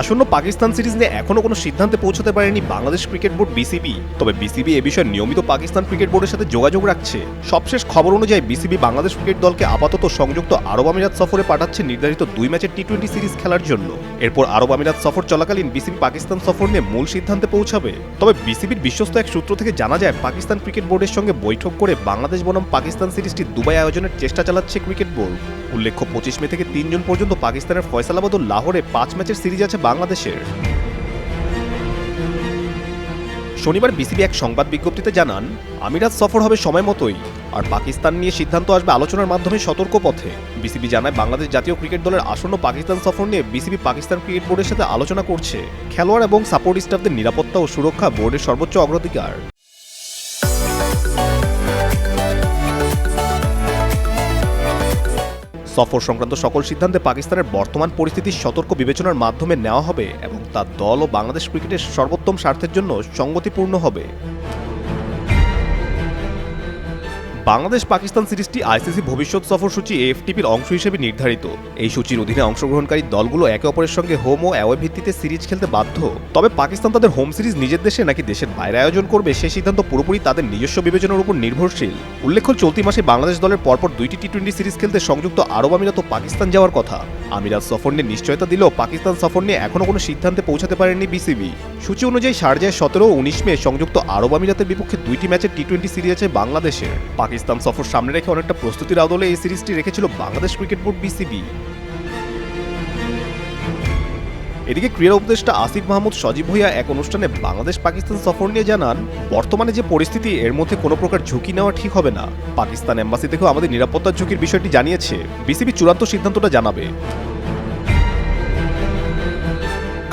আসন্ন পাকিস্তান সিরিজ নিয়ে এখনও কোনো সিদ্ধান্তে পৌঁছতে পারেনি বাংলাদেশ ক্রিকেট বোর্ড বিসিবি। তবে বিসিবি এ বিষয়ে নিয়মিত পাকিস্তান ক্রিকেট বোর্ডের সাথে যোগাযোগ রাখছে। সবশেষ খবর অনুযায়ী বিসিবি বাংলাদেশ ক্রিকেট দলকে আপাতত সংযুক্ত আরব আমিরাত সফরে পাঠাচ্ছে নির্ধারিত দুই ম্যাচের টি টোয়েন্টি সিরিজ খেলার জন্য। এরপর আরব আমিরাত সফর চলাকালীন বিসিবি পাকিস্তান সফর নিয়ে মূল সিদ্ধান্তে পৌঁছাবে। তবে বিসিবির বিশ্বস্ত এক সূত্র থেকে জানা যায়, পাকিস্তান ক্রিকেট বোর্ডের সঙ্গে বৈঠক করে বাংলাদেশ বনাম পাকিস্তান সিরিজটি দুবাই আয়োজনের চেষ্টা চালাচ্ছে ক্রিকেট বোর্ড। উল্লেখ্য, পঁচিশ মে থেকে তিন জুন পর্যন্ত পাকিস্তানের ফয়সালাবাদ ও লাহোরে পাঁচ ম্যাচের সিরিজ আছে বাংলাদেশের। শনিবার বিসিবি এক সংবাদ বিজ্ঞপ্তিতে জানান, আমিরাত সফর হবে সময় মতোই, আর পাকিস্তান নিয়ে সিদ্ধান্ত আসবে আলোচনার মাধ্যমে সতর্ক পথে। বিসিবি জানায়, বাংলাদেশ জাতীয় ক্রিকেট দলের আসন্ন পাকিস্তান সফর নিয়ে বিসিবি পাকিস্তান ক্রিকেট বোর্ডের সাথে আলোচনা করছে। খেলোয়াড় এবং সাপোর্ট স্টাফদের নিরাপত্তা ও সুরক্ষা বোর্ডের সর্বোচ্চ অগ্রাধিকার। সফর সংক্রান্ত সকল সিদ্ধান্তে পাকিস্তানের বর্তমান পরিস্থিতি সতর্ক বিবেচনার মাধ্যমে নেওয়া হবে এবং তার দল ও বাংলাদেশ ক্রিকেটের সর্বোত্তম স্বার্থের জন্য সঙ্গতিপূর্ণ হবে। বাংলাদেশ পাকিস্তান সিরিজটি আইসিসি ভবিষ্যৎ সফর সূচি এফটিপির অংশ হিসেবে নির্ধারিত। এই সূচির অধীনে অংশগ্রহণকারী দলগুলো একে অপরের সঙ্গে হোম ও অ্যাওয়ে ভিত্তিতে সিরিজ খেলতে বাধ্য। তবে পাকিস্তান তাদের হোম সিরিজ নিজের দেশে নাকি দেশের বাইরে আয়োজন করবে সে সিদ্ধান্ত পুরোপুরি তাদের নিজস্ব বিবেচনার উপর নির্ভরশীল। উল্লেখ্য, চলতি মাসে বাংলাদেশ দলের পরপর দুইটি টি টোয়েন্টি সিরিজ খেলতে সংযুক্ত আরব আমিরাত ও পাকিস্তান যাওয়ার কথা। আমিরাত সফর নিয়ে নিশ্চয়তা দিলেও পাকিস্তান সফর নিয়ে এখনও কোনো সিদ্ধান্তে পৌঁছাতে পারেনি বিসিবি। সূচি অনুযায়ী শারজায় সতেরো উনিশ মে সংযুক্ত আরব আমিরাতের বিপক্ষে দুইটি ম্যাচের টি টোয়েন্টি সিরিজ আছে বাংলাদেশের। পাকিস্তান সফর সামনে রেখে অনেকটা প্রস্তুতির আদলে এই সিরিজটি রেখেছিল বাংলাদেশ ক্রিকেট বোর্ড বিসিবি এদিকে ক্রীড়া উপদেষ্টা আসিফ মাহমুদ সজীব ভুইয়া এক অনুষ্ঠানে বাংলাদেশ পাকিস্তান সফর নিয়ে জানান, বর্তমানে যে পরিস্থিতি, এর মধ্যে কোনো প্রকার ঝুঁকি নেওয়া ঠিক হবে না। পাকিস্তান এম্বাসি থেকেও আমাদের নিরাপত্তার ঝুঁকির বিষয়টি জানিয়েছে। বিসিবি চূড়ান্ত সিদ্ধান্তটা জানাবে।